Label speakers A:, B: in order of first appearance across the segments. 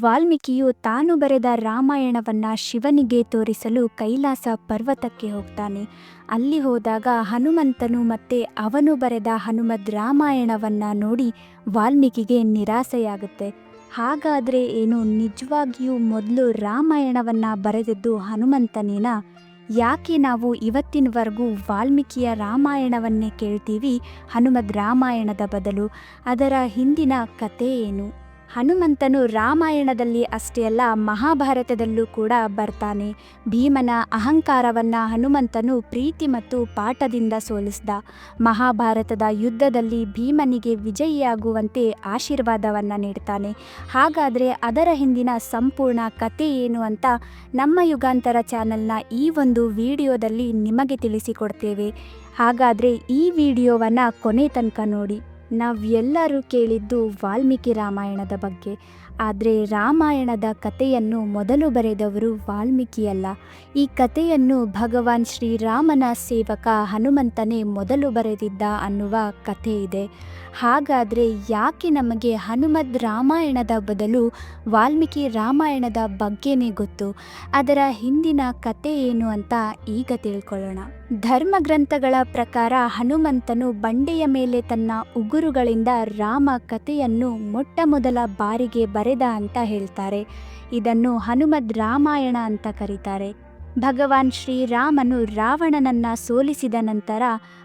A: ವಾಲ್ಮೀಕಿಯು ತಾನು ಬರೆದ ರಾಮಾಯಣವನ್ನು ಶಿವನಿಗೆ ತೋರಿಸಲು ಕೈಲಾಸ ಪರ್ವತಕ್ಕೆ ಹೋಗ್ತಾನೆ. ಅಲ್ಲಿ ಹೋದಾಗ ಹನುಮಂತನು ಮತ್ತೆ ಅವನು ಬರೆದ ಹನುಮದ್ ರಾಮಾಯಣವನ್ನು ನೋಡಿ ವಾಲ್ಮೀಕಿಗೆ ನಿರಾಸೆಯಾಗುತ್ತೆ. ಹಾಗಾದರೆ ಏನು ನಿಜವಾಗಿಯೂ ಮೊದಲು ರಾಮಾಯಣವನ್ನು ಬರೆದದ್ದು ಹನುಮಂತನೇನಾ? ಯಾಕೆ ನಾವು ಇವತ್ತಿನವರೆಗೂ ವಾಲ್ಮೀಕಿಯ ರಾಮಾಯಣವನ್ನೇ ಕೇಳ್ತೀವಿ ಹನುಮದ್ ರಾಮಾಯಣದ ಬದಲು? ಅದರ ಹಿಂದಿನ ಕತೆ ಏನು? ಹನುಮಂತನು ರಾಮಾಯಣದಲ್ಲಿ ಅಷ್ಟೇ ಅಲ್ಲ, ಮಹಾಭಾರತದಲ್ಲೂ ಕೂಡ ಬರ್ತಾನೆ. ಭೀಮನ ಅಹಂಕಾರವನ್ನು ಹನುಮಂತನು ಪ್ರೀತಿ ಮತ್ತು ಪಾಠದಿಂದ ಸೋಲಿಸಿದ. ಮಹಾಭಾರತದ ಯುದ್ಧದಲ್ಲಿ ಭೀಮನಿಗೆ ವಿಜಯಿಯಾಗುವಂತೆ ಆಶೀರ್ವಾದವನ್ನು ನೀಡ್ತಾನೆ. ಹಾಗಾದರೆ ಅದರ ಹಿಂದಿನ ಸಂಪೂರ್ಣ ಕತೆ ಏನು ಅಂತ ನಮ್ಮ ಯುಗಾಂತರ ಚಾನಲ್ನ ಈ ಒಂದು ವಿಡಿಯೋದಲ್ಲಿ ನಿಮಗೆ ತಿಳಿಸಿಕೊಡ್ತೇವೆ. ಹಾಗಾದರೆ ಈ ವಿಡಿಯೋವನ್ನು ಕೊನೆ ತನಕ ನೋಡಿ. ನಾವೆಲ್ಲರೂ ಕೇಳಿದ್ದು ವಾಲ್ಮೀಕಿ ರಾಮಾಯಣದ ಬಗ್ಗೆ. ಆದರೆ ರಾಮಾಯಣದ ಕಥೆಯನ್ನು ಮೊದಲು ಬರೆದವರು ವಾಲ್ಮೀಕಿಯಲ್ಲ. ಈ ಕಥೆಯನ್ನು ಭಗವಾನ್ ಶ್ರೀರಾಮನ ಸೇವಕ ಹನುಮಂತನೇ ಮೊದಲು ಬರೆದಿದ್ದ ಅನ್ನುವ ಕಥೆ ಇದೆ. ಹಾಗಾದರೆ ಯಾಕೆ ನಮಗೆ ಹನುಮದ್ ರಾಮಾಯಣದ ಬದಲು ವಾಲ್ಮೀಕಿ ರಾಮಾಯಣದ ಬಗ್ಗೆನೇ ಗೊತ್ತು? ಅದರ ಹಿಂದಿನ ಕತೆ ಏನು ಅಂತ ಈಗ ತಿಳ್ಕೊಳ್ಳೋಣ. ಧರ್ಮ ಗ್ರಂಥಗಳ ಪ್ರಕಾರ ಹನುಮಂತನು ಬಂಡೆಯ ಮೇಲೆ ತನ್ನ ಉಗುರುಗಳಿಂದ ರಾಮ ಕಥೆಯನ್ನು ಮೊಟ್ಟ ಮೊದಲ ಬಾರಿಗೆ ಬರೆದ ಅಂತ ಹೇಳ್ತಾರೆ. ಇದನ್ನು ಹನುಮದ್ ರಾಮಾಯಣ ಅಂತ ಕರೀತಾರೆ. ಭಗವಾನ್ ಶ್ರೀರಾಮನು ರಾವಣನನ್ನ ಸೋಲಿಸಿದ ನಂತರ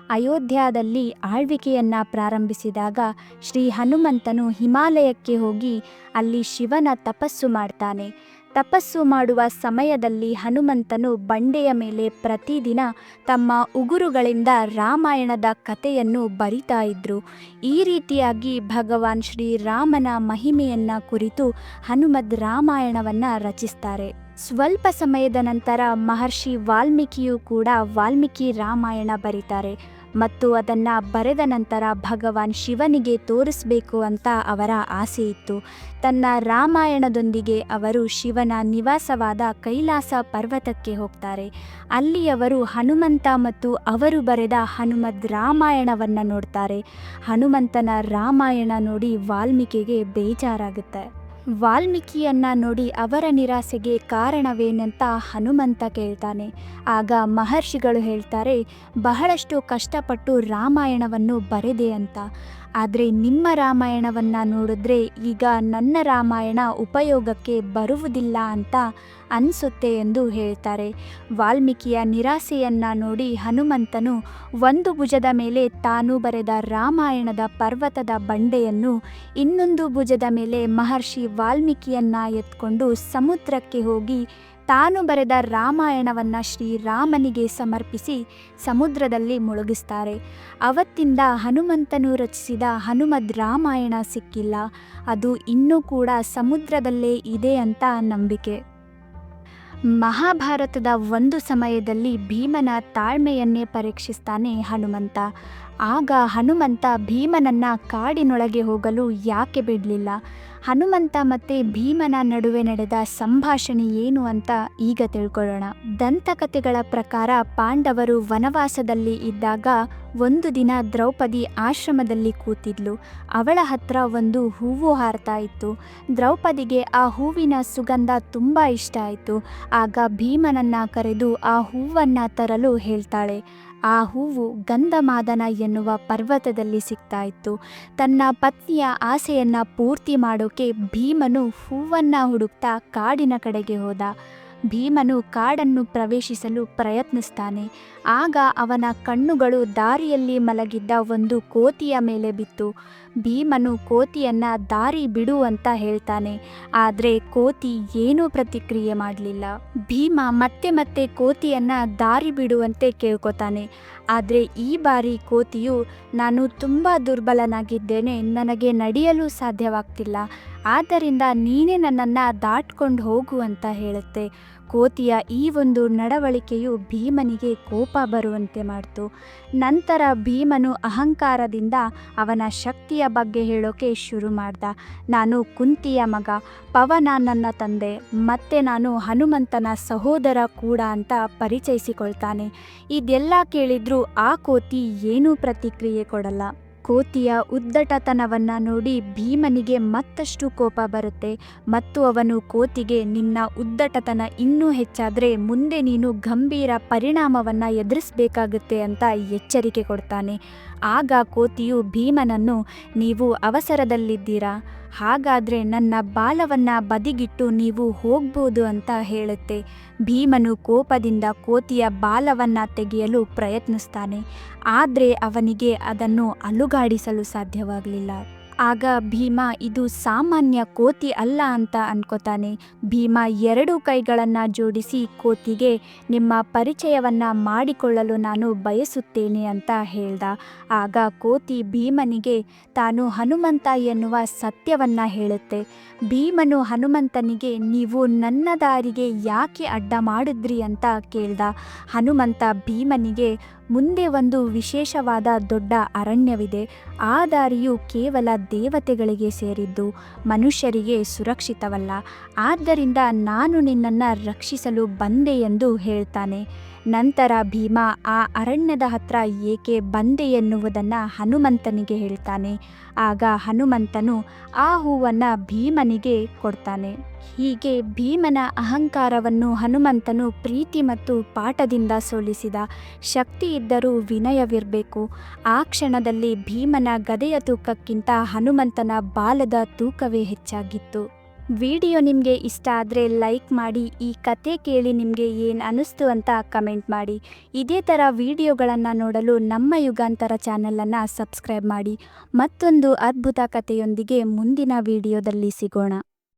A: ಅಯೋಧ್ಯದಲ್ಲಿ ಆಳ್ವಿಕೆಯನ್ನ ಪ್ರಾರಂಭಿಸಿದಾಗ ಶ್ರೀ ಹನುಮಂತನು ಹಿಮಾಲಯಕ್ಕೆ ಹೋಗಿ ಅಲ್ಲಿ ಶಿವನ ತಪಸ್ಸು ಮಾಡ್ತಾನೆ. ತಪಸ್ಸು ಮಾಡುವ ಸಮಯದಲ್ಲಿ ಹನುಮಂತನು ಬಂಡೆಯ ಮೇಲೆ ಪ್ರತಿದಿನ ತಮ್ಮ ಉಗುರುಗಳಿಂದ ರಾಮಾಯಣದ ಕಥೆಯನ್ನು ಬರಿತಾ ಇದ್ರು. ಈ ರೀತಿಯಾಗಿ ಭಗವಾನ್ ಶ್ರೀರಾಮನ ಮಹಿಮೆಯನ್ನ ಕುರಿತು ಹನುಮದ್ ರಾಮಾಯಣವನ್ನು ರಚಿಸ್ತಾರೆ. ಸ್ವಲ್ಪ ಸಮಯದ ನಂತರ ಮಹರ್ಷಿ ವಾಲ್ಮೀಕಿಯು ಕೂಡ ವಾಲ್ಮೀಕಿ ರಾಮಾಯಣ ಬರೀತಾರೆ ಮತ್ತು ಅದನ್ನು ಬರೆದ ನಂತರ ಭಗವಾನ್ ಶಿವನಿಗೆ ತೋರಿಸಬೇಕು ಅಂತ ಅವರ ಆಸೆ ಇತ್ತು. ತನ್ನ ರಾಮಾಯಣದೊಂದಿಗೆ ಅವರು ಶಿವನ ನಿವಾಸವಾದ ಕೈಲಾಸ ಪರ್ವತಕ್ಕೆ ಹೋಗ್ತಾರೆ. ಅಲ್ಲಿ ಅವರು ಹನುಮಂತ ಮತ್ತು ಅವರು ಬರೆದ ಹನುಮದ್ ರಾಮಾಯಣವನ್ನು ನೋಡ್ತಾರೆ. ಹನುಮಂತನ ರಾಮಾಯಣ ನೋಡಿ ವಾಲ್ಮೀಕಿಗೆ ಬೇಜಾರಾಗುತ್ತೆ. ವಾಲ್ಮೀಕಿಯನ್ನ ನೋಡಿ ಅವರ ನಿರಾಸೆಗೆ ಕಾರಣವೇನಂತ ಹನುಮಂತ ಕೇಳ್ತಾನೆ. ಆಗ ಮಹರ್ಷಿಗಳು ಹೇಳ್ತಾರೆ, ಬಹಳಷ್ಟು ಕಷ್ಟಪಟ್ಟು ರಾಮಾಯಣವನ್ನು ಬರೆದೆ ಅಂತ. ಆದರೆ ನಿಮ್ಮ ರಾಮಾಯಣವನ್ನು ನೋಡಿದ್ರೆ ಈಗ ನನ್ನ ರಾಮಾಯಣ ಉಪಯೋಗಕ್ಕೆ ಬರುವುದಿಲ್ಲ ಅಂತ ಅನಿಸುತ್ತೆ ಎಂದು ಹೇಳ್ತಾರೆ. ವಾಲ್ಮೀಕಿಯ ನಿರಾಸೆಯನ್ನು ನೋಡಿ ಹನುಮಂತನು ಒಂದು ಭುಜದ ಮೇಲೆ ತಾನು ಬರೆದ ರಾಮಾಯಣದ ಪರ್ವತದ ಬಂಡೆಯನ್ನು ಇನ್ನೊಂದು ಭುಜದ ಮೇಲೆ ಮಹರ್ಷಿ ವಾಲ್ಮೀಕಿಯನ್ನ ಎತ್ಕೊಂಡು ಸಮುದ್ರಕ್ಕೆ ಹೋಗಿ ತಾನು ಬರೆದ ರಾಮಾಯಣವನ್ನು ಶ್ರೀರಾಮನಿಗೆ ಸಮರ್ಪಿಸಿ ಸಮುದ್ರದಲ್ಲಿ ಮುಳುಗಿಸ್ತಾರೆ. ಅವತ್ತಿಂದ ಹನುಮಂತನು ರಚಿಸಿದ ಹನುಮದ್ ರಾಮಾಯಣ ಸಿಕ್ಕಿಲ್ಲ. ಅದು ಇನ್ನೂ ಕೂಡ ಸಮುದ್ರದಲ್ಲೇ ಇದೆ ಅಂತ ನಂಬಿಕೆ. ಮಹಾಭಾರತದ ಒಂದು ಸಮಯದಲ್ಲಿ ಭೀಮನ ತಾಳ್ಮೆಯನ್ನೇ ಪರೀಕ್ಷಿಸ್ತಾನೆ ಹನುಮಂತ. ಆಗ ಹನುಮಂತ ಭೀಮನನ್ನ ಕಾಡಿನೊಳಗೆ ಹೋಗಲು ಯಾಕೆ ಬಿಡಲಿಲ್ಲ? ಹನುಮಂತ ಮತ್ತು ಭೀಮನ ನಡುವೆ ನಡೆದ ಸಂಭಾಷಣೆ ಏನು ಅಂತ ಈಗ ತಿಳ್ಕೊಳ್ಳೋಣ. ದಂತಕಥೆಗಳ ಪ್ರಕಾರ ಪಾಂಡವರು ವನವಾಸದಲ್ಲಿ ಇದ್ದಾಗ ಒಂದು ದಿನ ದ್ರೌಪದಿ ಆಶ್ರಮದಲ್ಲಿ ಕೂತಿದ್ಲು. ಅವಳ ಹತ್ರ ಒಂದು ಹೂವು ಹಾರ್ತಾ ಇತ್ತು. ದ್ರೌಪದಿಗೆ ಆ ಹೂವಿನ ಸುಗಂಧ ತುಂಬ ಇಷ್ಟ ಆಯಿತು. ಆಗ ಭೀಮನನ್ನ ಕರೆದು ಆ ಹೂವನ್ನು ತರಲು ಹೇಳ್ತಾಳೆ. ಆ ಹೂವು ಗಂಧಮಾದನ ಎನ್ನುವ ಪರ್ವತದಲ್ಲಿ ಸಿಗ್ತಾ ಇತ್ತು ತನ್ನ ಪತ್ನಿಯ ಆಸೆಯನ್ನು ಪೂರ್ತಿ ಮಾಡೋಕೆ ಭೀಮನು ಹೂವನ್ನು ಹುಡುಕ್ತಾ ಕಾಡಿನ ಕಡೆಗೆ ಹೋದ. ಭೀಮನು ಕಾಡನ್ನು ಪ್ರವೇಶಿಸಲು ಪ್ರಯತ್ನಿಸ್ತಾನೆ. ಆಗ ಅವನ ಕಣ್ಣುಗಳು ದಾರಿಯಲ್ಲಿ ಮಲಗಿದ್ದ ಒಂದು ಕೋತಿಯ ಮೇಲೆ ಬಿತ್ತು. ಭೀಮನು ಕೋತಿಯನ್ನ ದಾರಿ ಬಿಡು ಅಂತ ಹೇಳ್ತಾನೆ. ಆದರೆ ಕೋತಿ ಏನೂ ಪ್ರತಿಕ್ರಿಯೆ ಮಾಡಲಿಲ್ಲ. ಭೀಮ ಮತ್ತೆ ಮತ್ತೆ ಕೋತಿಯನ್ನ ದಾರಿ ಬಿಡುವಂತೆ ಕೇಳ್ಕೊತಾನೆ. ಆದರೆ ಈ ಬಾರಿ ಕೋತಿಯು, ನಾನು ತುಂಬ ದುರ್ಬಲನಾಗಿದ್ದೇನೆ. ನನಗೆ ನಡೆಯಲು ಸಾಧ್ಯವಾಗ್ತಿಲ್ಲ. ಆದ್ದರಿಂದ ನೀನೇ ನನ್ನನ್ನು ದಾಟ್ಕೊಂಡು ಹೋಗು ಅಂತ ಹೇಳುತ್ತೆ. ಕೋತಿಯ ಈ ಒಂದು ನಡವಳಿಕೆಯು ಭೀಮನಿಗೆ ಕೋಪ ಬರುವಂತೆ ಮಾಡಿತು. ನಂತರ ಭೀಮನು ಅಹಂಕಾರದಿಂದ ಅವನ ಶಕ್ತಿಯ ಬಗ್ಗೆ ಹೇಳೋಕೆ ಶುರು ಮಾಡ್ದ. ನಾನು ಕುಂತಿಯ ಮಗ, ಪವನ ನನ್ನ ತಂದೆ, ಮತ್ತೆ ನಾನು ಹನುಮಂತನ ಸಹೋದರ ಕೂಡ ಅಂತ ಪರಿಚಯಿಸಿಕೊಳ್ತಾನೆ. ಇದೆಲ್ಲ ಕೇಳಿದ್ರೂ ಆ ಕೋತಿ ಏನೂ ಪ್ರತಿಕ್ರಿಯೆ ಕೊಡಲ್ಲ. ಕೋತಿಯ ಉದ್ದಟತನವನ್ನು ನೋಡಿ ಭೀಮನಿಗೆ ಮತ್ತಷ್ಟು ಕೋಪ ಬರುತ್ತೆ. ಮತ್ತು ಅವನು ಕೋತಿಗೆ, ನಿನ್ನ ಉದ್ದಟತನ ಇನ್ನೂ ಹೆಚ್ಚಾದರೆ ಮುಂದೆ ನೀನು ಗಂಭೀರ ಪರಿಣಾಮವನ್ನು ಎದುರಿಸಬೇಕಾಗುತ್ತೆ ಅಂತ ಎಚ್ಚರಿಕೆ ಕೊಡ್ತಾನೆ. ಆಗ ಕೋತಿಯು ಭೀಮನನ್ನು ನೀವು ಅವಸರದಲ್ಲಿದ್ದೀರಾ? ಹಾಗಾದರೆ ನನ್ನ ಬಾಲವನ್ನು ಬದಿಗಿಟ್ಟು ನೀವು ಹೋಗ್ಬೋದು ಅಂತ ಹೇಳುತ್ತೆ. ಭೀಮನು ಕೋಪದಿಂದ ಕೋತಿಯ ಬಾಲವನ್ನು ತೆಗೆಯಲು ಪ್ರಯತ್ನಿಸ್ತಾನೆ. ಆದರೆ ಅವನಿಗೆ ಅದನ್ನು ಅಲುಗಾಡಿಸಲು ಸಾಧ್ಯವಾಗಲಿಲ್ಲ. ಆಗ ಭೀಮ, ಇದು ಸಾಮಾನ್ಯ ಕೋತಿ ಅಲ್ಲ ಅಂತ ಅನ್ಕೋತಾನೆ. ಭೀಮ ಎರಡು ಕೈಗಳನ್ನು ಜೋಡಿಸಿ ಕೋತಿಗೆ, ನಿಮ್ಮ ಪರಿಚಯವನ್ನು ಮಾಡಿಕೊಳ್ಳಲು ನಾನು ಬಯಸುತ್ತೇನೆ ಅಂತ ಹೇಳ್ದ. ಆಗ ಕೋತಿ ಭೀಮನಿಗೆ, ತಾನು ಹನುಮಂತ ಎನ್ನುವ ಸತ್ಯವನ್ನು ಹೇಳುತ್ತೆ. ಭೀಮನು ಹನುಮಂತನಿಗೆ, ನೀವು ನನ್ನ ದಾರಿಗೆ ಯಾಕೆ ಅಡ್ಡ ಮಾಡಿದ್ರಿ ಅಂತ ಕೇಳ್ದ. ಹನುಮಂತ ಭೀಮನಿಗೆ ಮುಂದೆ ಒಂದು ವಿಶೇಷವಾದ ದೊಡ್ಡ ಅರಣ್ಯವಿದೆ. ಆ ದಾರಿಯು ಕೇವಲ ದೇವತೆಗಳಿಗೆ ಸೇರಿದ್ದು ಮನುಷ್ಯರಿಗೆ ಸುರಕ್ಷಿತವಲ್ಲ. ಆದ್ದರಿಂದ ನಾನು ನಿನ್ನನ್ನು ರಕ್ಷಿಸಲು ಬಂದೆ ಎಂದು ಹೇಳ್ತಾನೆ. ನಂತರ ಭೀಮ ಆ ಅರಣ್ಯದ ಹತ್ರ ಏಕೆ ಬಂದೆ ಎನ್ನುವುದನ್ನು ಹನುಮಂತನಿಗೆ ಹೇಳ್ತಾನೆ. ಆಗ ಹನುಮಂತನು ಆ ಹೂವನ್ನು ಭೀಮನಿಗೆ ಕೊಡ್ತಾನೆ. ಹೀಗೆ ಭೀಮನ ಅಹಂಕಾರವನ್ನು ಹನುಮಂತನು ಪ್ರೀತಿ ಮತ್ತು ಪಾಠದಿಂದ ಸೋಲಿಸಿದ. ಶಕ್ತಿ ಇದ್ದರೂ ವಿನಯವಿರಬೇಕು. ಆ ಕ್ಷಣದಲ್ಲಿ ಭೀಮನ ಗದೆಯ ತೂಕಕ್ಕಿಂತ ಹನುಮಂತನ ಬಾಲದ ತೂಕವೇ ಹೆಚ್ಚಾಗಿತ್ತು. ವಿಡಿಯೋ ನಿಮಗೆ ಇಷ್ಟ ಆದರೆ ಲೈಕ್ ಮಾಡಿ, ಈ ಕತೆ ಕೇಳಿ ನಿಮಗೆ ಏನು ಅನ್ನಿಸ್ತು ಅಂತ ಕಮೆಂಟ್ ಮಾಡಿ. ಇದೇ ಥರ ವಿಡಿಯೋಗಳನ್ನು ನೋಡಲು ನಮ್ಮ ಯುಗಾಂತರ ಚಾನಲನ್ನು ಸಬ್ಸ್ಕ್ರೈಬ್ ಮಾಡಿ. ಮತ್ತೊಂದು ಅದ್ಭುತ ಕಥೆಯೊಂದಿಗೆ ಮುಂದಿನ ವಿಡಿಯೋದಲ್ಲಿ ಸಿಗೋಣ.